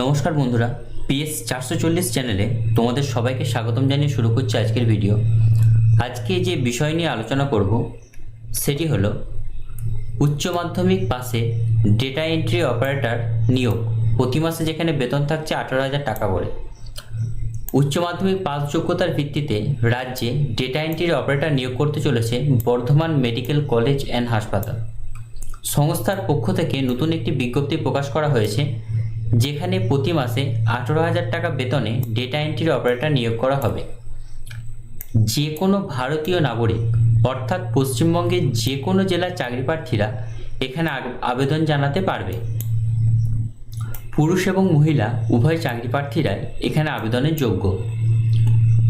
নমস্কার বন্ধুরা, পিএস চারশো চল্লিশ চ্যানেলে তোমাদের সবাইকে স্বাগতম জানিয়ে শুরু করছি আজকের ভিডিও। আজকে যে বিষয় নিয়ে আলোচনা করব, সেটি হলো উচ্চ মাধ্যমিক পাশে ডেটা এন্ট্রি অপারেটর নিয়োগ। প্রতি মাসে যেখানে বেতন থাকছে আঠারো হাজার টাকা করে। উচ্চ মাধ্যমিক পাস যোগ্যতার ভিত্তিতে রাজ্যে ডেটা এন্ট্রি অপারেটর নিয়োগ করতে চলেছে বর্ধমান মেডিকেল কলেজ অ্যান্ড হাসপাতাল। সংস্থার পক্ষ থেকে নতুন একটি বিজ্ঞপ্তি প্রকাশ করা হয়েছে যেখানে প্রতি মাসে আঠেরো হাজার টাকা বেতনে ডেটা এন্ট্রির অপারেটর নিয়োগ করা হবে। যে কোনো ভারতীয় নাগরিক, অর্থাৎ পশ্চিমবঙ্গের যে কোনো জেলার চাকরি প্রার্থীরা এখানে আবেদন জানাতে পারবে। পুরুষ এবং মহিলা, উভয় চাকরি প্রার্থীরাই এখানে আবেদনের যোগ্য।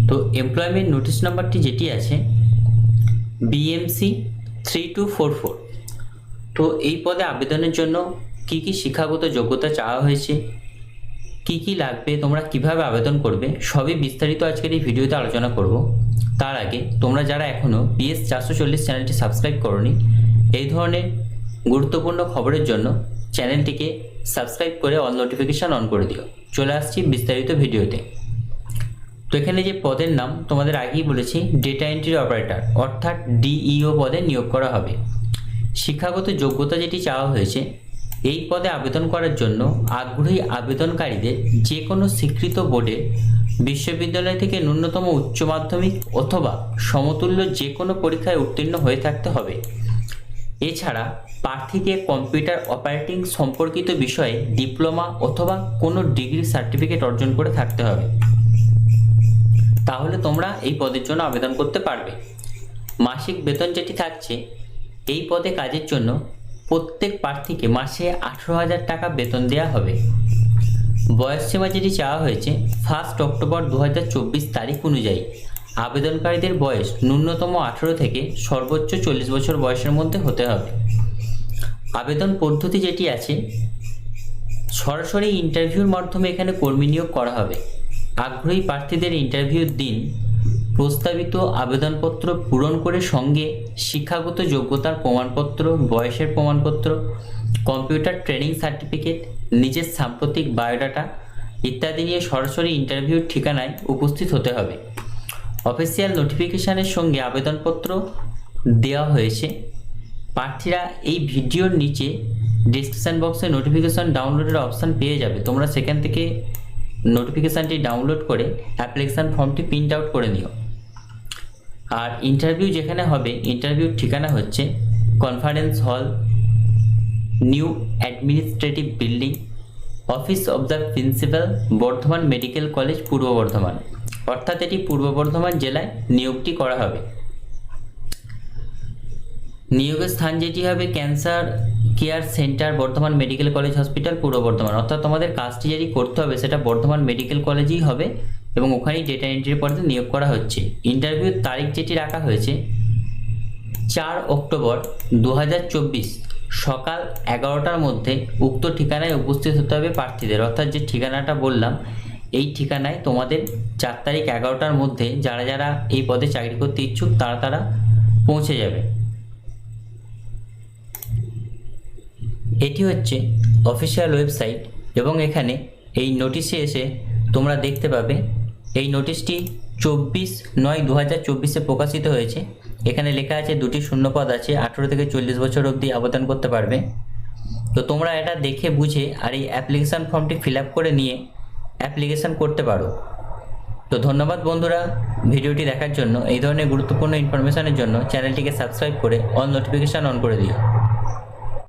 তো এমপ্লয়মেন্ট নোটিশ নাম্বারটি যেটি আছে BMC three two four four তো এই পদে আবেদনের জন্য কি কি শিক্ষাগত যোগ্যতা চাওয়া হয়েছে? কি কি লাগবে? তোমরা কীভাবে আবেদন করবে? সবই বিস্তারিত আজকের এই ভিডিওতে আলোচনা করব। তার আগে, তোমরা যারা এখনও বিএস চারশো চল্লিশ চ্যানেলটি সাবস্ক্রাইব করনি, এই ধরনের গুরুত্বপূর্ণ খবরের জন্য চ্যানেলটিকে সাবস্ক্রাইব করে অল নোটিফিকেশান অন করে দিও। চলে আসছি বিস্তারিত ভিডিওতে। তো এখানে যে পদের নাম, তোমাদের আগেই বলেছি ডেটা এন্ট্রি অপারেটর অর্থাৎ ডিইও পদে নিয়োগ করা হবে। শিক্ষাগত যোগ্যতা যেটি চাওয়া হয়েছে এই পদে আবেদন করার জন্য আগ্রহী আবেদনকারীদের যে কোনো স্বীকৃত বোর্ডে বিশ্ববিদ্যালয় থেকে ন্যূনতম উচ্চ মাধ্যমিক অথবা সমতুল্য যে কোনো পরীক্ষায় উত্তীর্ণ হয়ে থাকতে হবে। এছাড়া প্রার্থীকে কম্পিউটার অপারেটিং সম্পর্কিত বিষয়ে ডিপ্লোমা অথবা কোনো ডিগ্রি সার্টিফিকেট অর্জন করে থাকতে হবে। তাহলে তোমরা এই পদের জন্য আবেদন করতে পারবে। মাসিক বেতন যেটি থাকছে, এই পদে কাজের জন্য প্রত্যেক প্রার্থীকে মাসে আঠেরো হাজার টাকা বেতন দেওয়া হবে। বয়স সীমা যেটি চাওয়া হয়েছে, ফার্স্ট অক্টোবর দু হাজার চব্বিশ তারিখ অনুযায়ী। আবেদনকারীদের বয়স ন্যূনতম আঠেরো থেকে সর্বোচ্চ চল্লিশ বছর বয়সের মধ্যে হতে হবে। আবেদন পদ্ধতি যেটি আছে, সরাসরি ইন্টারভিউর মাধ্যমে এখানে কর্মী নিয়োগ করা হবে। আগ্রহী প্রার্থীদের ইন্টারভিউর দিন প্রস্তাবিত আবেদনপত্র পূরণ করে সঙ্গে শিক্ষাগত যোগ্যতার প্রমাণপত্র, বয়সের প্রমাণপত্র, কম্পিউটার ট্রেনিং সার্টিফিকেট, নিজের সাম্প্রতিক বায়োডাটা ইত্যাদি নিয়ে সরাসরি ইন্টারভিউর ঠিকানায় উপস্থিত হতে হবে। অফিসিয়াল নোটিফিকেশানের সঙ্গে আবেদনপত্র দেওয়া হয়েছে। প্রার্থীরা এই ভিডিওর নিচে ডিসক্রিপশান বক্সে নোটিফিকেশান ডাউনলোডের অপশান পেয়ে যাবে। তোমরা সেখান থেকে নোটিফিকেশানটি ডাউনলোড করে অ্যাপ্লিকেশান ফর্মটি প্রিন্ট আউট করে নিও। আর ইন্টারভিউ যেখানে হবে ইন্টারভিউর ঠিকানা হচ্ছে conference hall new administrative building office of the principal Bardhaman medical college পূর্ব বর্ধমান। অর্থাৎ এটি পূর্ব বর্ধমান জেলায় নিয়োগটি করা হবে। নিয়োগের স্থান যেটি হবে cancer care centre Bardhaman medical college hospital পূর্ব বর্ধমান। অর্থাৎ তোমাদের কাজটি যেটি করতে হবে, সেটা বর্ধমান মেডিকেল কলেজেই হবে। এবং ওখানেই ডেটা এন্ট্রি পদে নিয়োগ করা হচ্ছে। ইন্টারভিউর তারিখ যেটি রাখা হয়েছে, চার অক্টোবর দু হাজার চব্বিশ, সকাল এগারোটার মধ্যে উক্ত ঠিকানায় উপস্থিত হতে হবে প্রার্থীদের। অর্থাৎ যে ঠিকানাটা বললাম, এই ঠিকানায় তোমাদের চার তারিখ এগারোটার মধ্যে যারা যারা এই পদে চাকরি করতে ইচ্ছুক, তারা তারা পৌঁছে যাবে। এটি হচ্ছে অফিসিয়াল ওয়েবসাইট এবং এখানে এই নোটিশে এসে তোমরা দেখতে পাবে এই নোটিশটি চব্বিশ নয় দু হাজার চব্বিশে প্রকাশিত হয়েছে। এখানে লেখা আছে দুটি শূন্যপদ আছে, আঠেরো থেকে চল্লিশ বছর অবধি আবেদন করতে পারবে। তো তোমরা এটা দেখে বুঝে আর এই অ্যাপ্লিকেশান ফর্মটি ফিল করে নিয়ে অ্যাপ্লিকেশান করতে পারো। তো ধন্যবাদ বন্ধুরা ভিডিওটি দেখার জন্য। এই ধরনের গুরুত্বপূর্ণ ইনফরমেশনের জন্য চ্যানেলটিকে সাবস্ক্রাইব করে অল নোটিফিকেশান অন করে দিও।